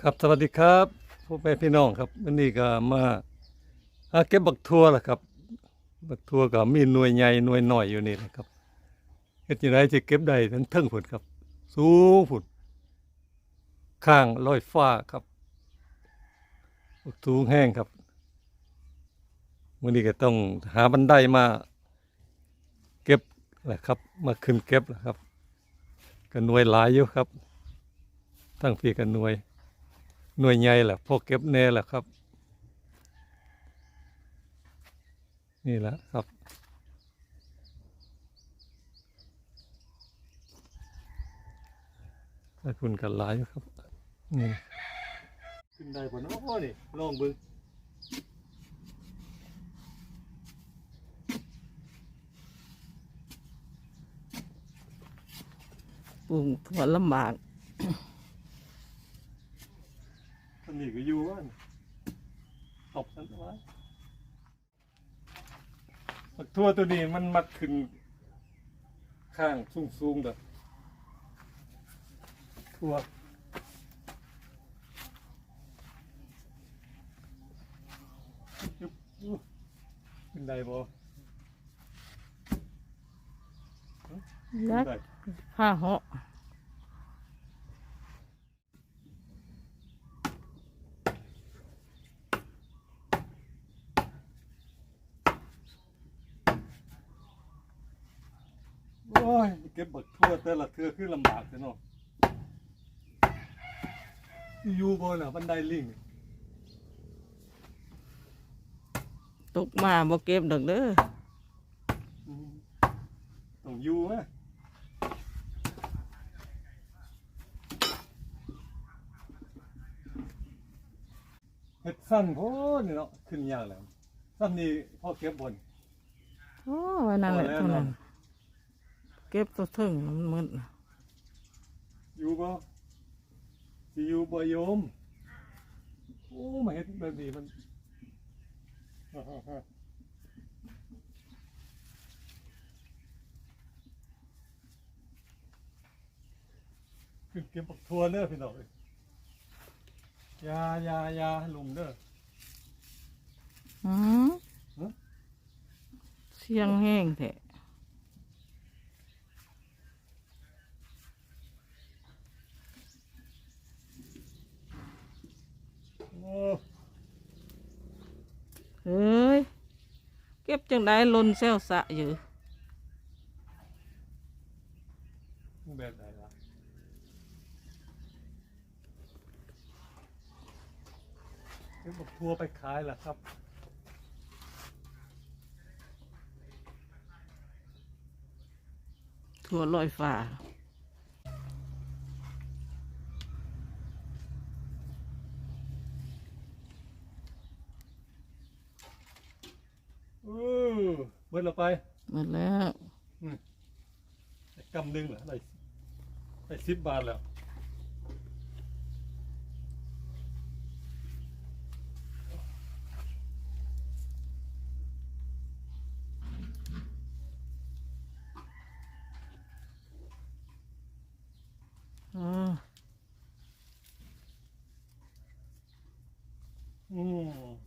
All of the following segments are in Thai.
ครับสวัสดีครับพ่อแม่พี่น้องครับวันนี้ก็มาหาเก็บบักทั่วล่ะครับ บักทั่วก็มีหน่วยใหญ่หน่วยหน้อยอยู่นี่นะครับเฮ็ดจังไดสิเก็บได้ทั้งเทิงพุ่นครับ สูงพุ่นข้างลอยฟ้าครับบักสูงแห้งครับมื้อนี้ก็ต้องหาบันไดมาเก็บแหละครับ มาขึ้นเก็บแหละครับก็หน่วยหลายอยู่ครับทั้งพี่กันหน่วย หน่วยใหญ่แหละพวกเก็บแน่แหละครับ นี่แหละครับถ้าคุณกันหลายอยู่ครับนี่ขึ้นได้บนโอ้นี่ลองเบึงปลูกถั่วลำบาก อันนี้ก็อยู่ว่าตบกันไว้ บักทั่วตัวนี้มันมักขึ้น ข้างสูงๆแบบทั่วยุบยุบขึ้นได้บ่ยักได้ผ้าเหา โอ้ยเก็บบักทั่วแต่ละเทือคือลำบากแต่เนาะอยู่บนอะบันไดลิงตกมาบ่เก็บดอกเด้ออืมต้องอยู่ไหมเฮ็ดสั้นโพดนี่เนาะขึ้นยากแล้วสั้นนี่พอเก็บบนโอ้ไว้นั่นแหละพอแล้วเท่านั้นเนาะเก็บตัวถึงมันมึนอยู่บ่สิอยู่บ่โยม โอ้มาเฮ็ดแบบนี้มันขึ้นเก็บปักทัวเด้อพี่น้องเอ้ยอยาอยาอยาลุมเด้ออืมฮะเสียงแห้งแท้ เฮ้ย เก็บจังได้ลนเซลสะอยู่แบบไหนล่ะเก็บปักทัวไปขายล่ะครับถั่วลอยฟ้า เอ อเบิดเราไปหมดแล้วได้กำหนึ่งเหรอได้ได้สิบบาทแล้ว อ๋อ อืม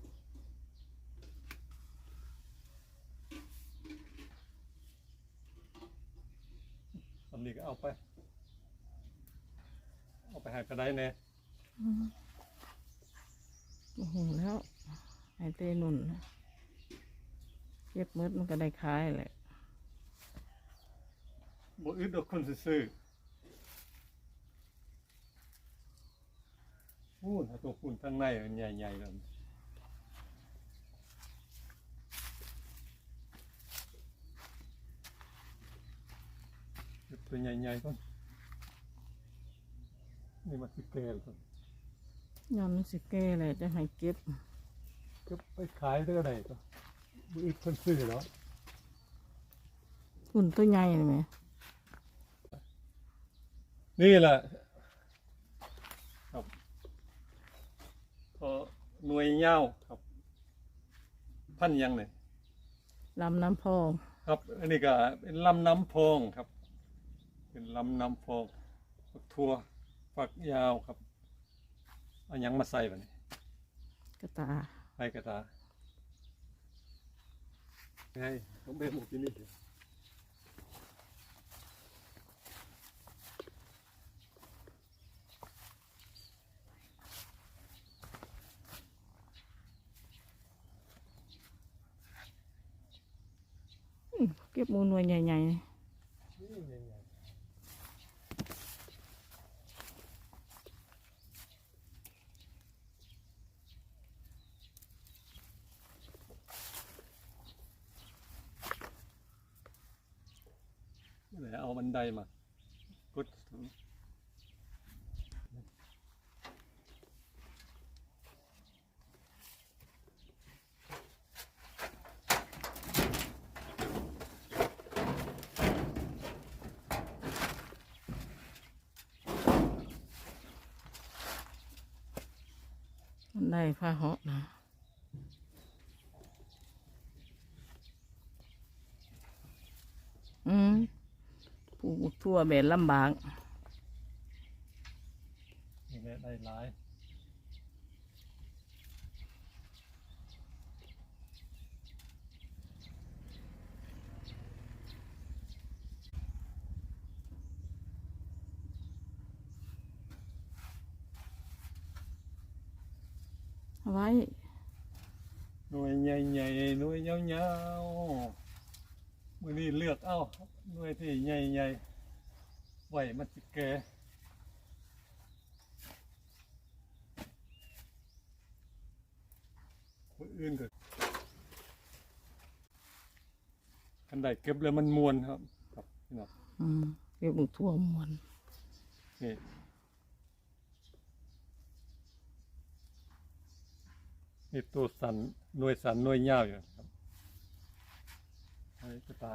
สำนีก็เอาไป เอาไปหากระไดแน่โอ้โหแล้วไอเต้นุ่นนะเก็บหมืดมันก็ได้ขายแหละบ่อึดดอกคนซื้อๆพูนหาตัวพูนข้างในมันใหญ่ๆแล้วเก็บ ตัวใหญ่ๆก่อนนี่มันสิแก่แล้วก่อนย้อนมันสิแก่เลยจะให้เก็บก็ไปขายได้ก็ได้ก็บ่อึดคนซื้อแล้วหุ่นตัวใหญ่เลยไหมนี่แหละครับพอหน่วยเงาครับ พันยังเนี่ยลำน้ำพอง ครับ อันนี้ก็เป็นลำน้ำพองครับ เป็นลำน้ำพองฝักทั่วฝักยาวครับเอาหยังมาใส่บัดนี้กระตาไปกระตาไงต้องเบนหมูกินนี่เดี๋ยวอื้อเก็บหมูหน่วยใหญ่ๆนี่ นี่ไงไง เดี๋ยวเอาบันไดมากดถึงมันได้ผ้าเหาะนะอืม ปลูกทั่วแบนลำบากนี่แหละได้หลายเอาไว้หน่วยใหญ่ๆหน่วยยาวๆ มือนี้เลือกเอาหน่วยที่ใหญ่ๆไหวมันสิแก่มืออื่นก็คันใดเก็บแล้วมันมวนครับครับพี่น้องอืมเก็บหมูทั่วมวนนี่นี่ตัวสันหน่วยสันหน่วยยาวอยู่ครับไอ้ กระตา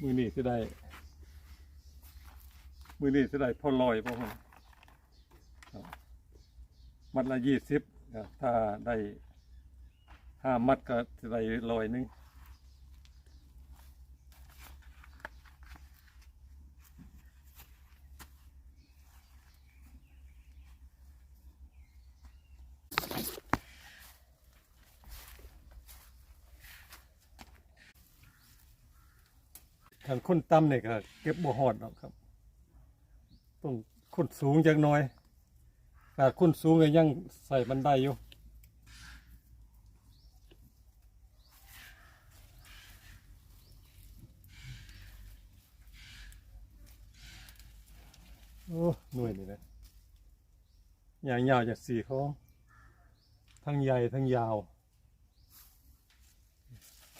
มือนี่จะได้ มือนี่จะได้พอลอยพอคนครันมัดละยี่สิบถ้าได้ห้ามัดก็จะได้ลอยหนึง ทางคนต่ำเนี่ยก็เก็บบ่หอดหรอกครับ ต้องคนสูงจักหน่อยแต่คนสูงก็ยังใส่บันไดอยู่โอ้หน่วยนี่นะอย่างยาวจากสี่เขาทั้งใหญ่ทั้งยาว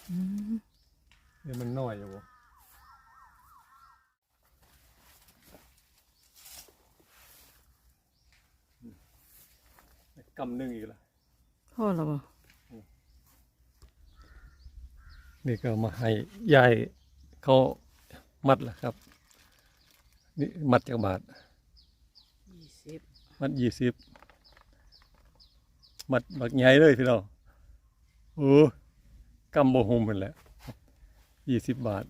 อืมเนี่ยมันน้อยอยู่ กำหนึ่งอีกแล้วพ่อเราบ่นี่ก็มาให้ยายเขามัดแล้วครับ นี่มัดจากบาทยี่สิบมัดยี่สิบมัดบักใหญ่เลยพี่น้องโอ้กำบ่หุมเป็นแหละยี่สิบบาท